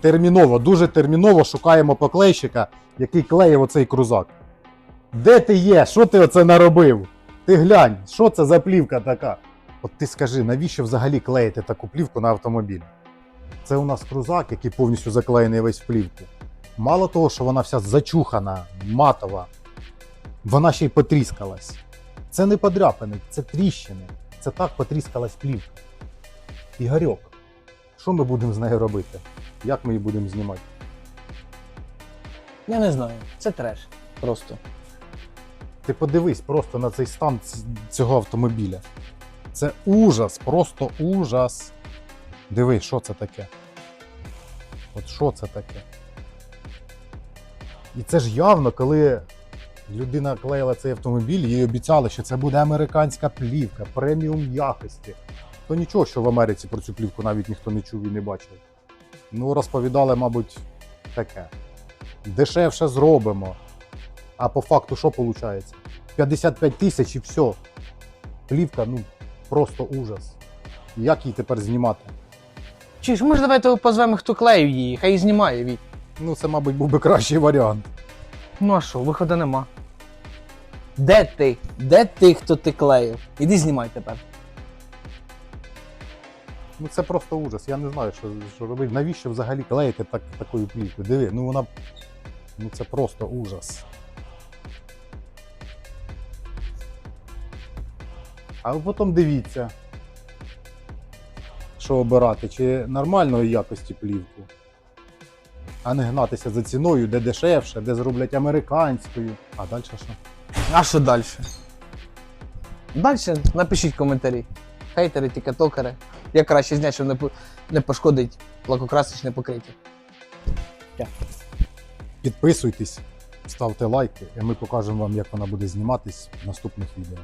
терміново, дуже терміново шукаємо поклейщика, який клеїв оцей крузак. Де ти є? Що ти оце наробив? Ти глянь, що це за плівка така? От ти скажи, навіщо взагалі клеїти таку плівку на автомобіль? Це у нас крузак, який повністю заклеєний весь в плівку. Мало того, що вона вся зачухана, матова, вона ще й потріскалась. Це не подряпини, це тріщини. Це так потріскалась плівка. Ігорьок, що ми будемо з нею робити? Як ми її будемо знімати? Я не знаю. Це треш. Просто. Ти подивись просто на цей стан цього автомобіля. Це ужас, просто ужас. Диви, що це таке? От що це таке? І це ж явно, коли людина клеїла цей автомобіль, їй обіцяли, що це буде американська плівка, преміум якості. То нічого, що в Америці про цю плівку навіть ніхто не чув і не бачив. Ну, розповідали, мабуть, таке. Дешевше зробимо. А по факту що виходить? 55 тисяч і все. Плівка, ну, просто ужас. Як її тепер знімати? Чи ж може давайте позвемо, хто клеїв її, хай і знімає від. Ну, це, мабуть, був би кращий варіант. Ну а що, виходу нема. Де ти? Де ти, хто ти клеїв? Іди знімай тепер. Ну це просто ужас. Я не знаю, що, що робити. Навіщо взагалі клеїти так, такою плівкою? Диви, ну вона. Ну це просто ужас. А потім дивіться, що обирати, чи нормальної якості плівку, а не гнатися за ціною, де дешевше, де зроблять американською. А далі що? А що далі? Далі напишіть коментарі. Хейтери, тікатокери. Як краще зняти, щоб не, не пошкодить лакокрасочне покриття. Підписуйтесь, ставте лайки, і ми покажемо вам, як вона буде зніматись в наступних відео.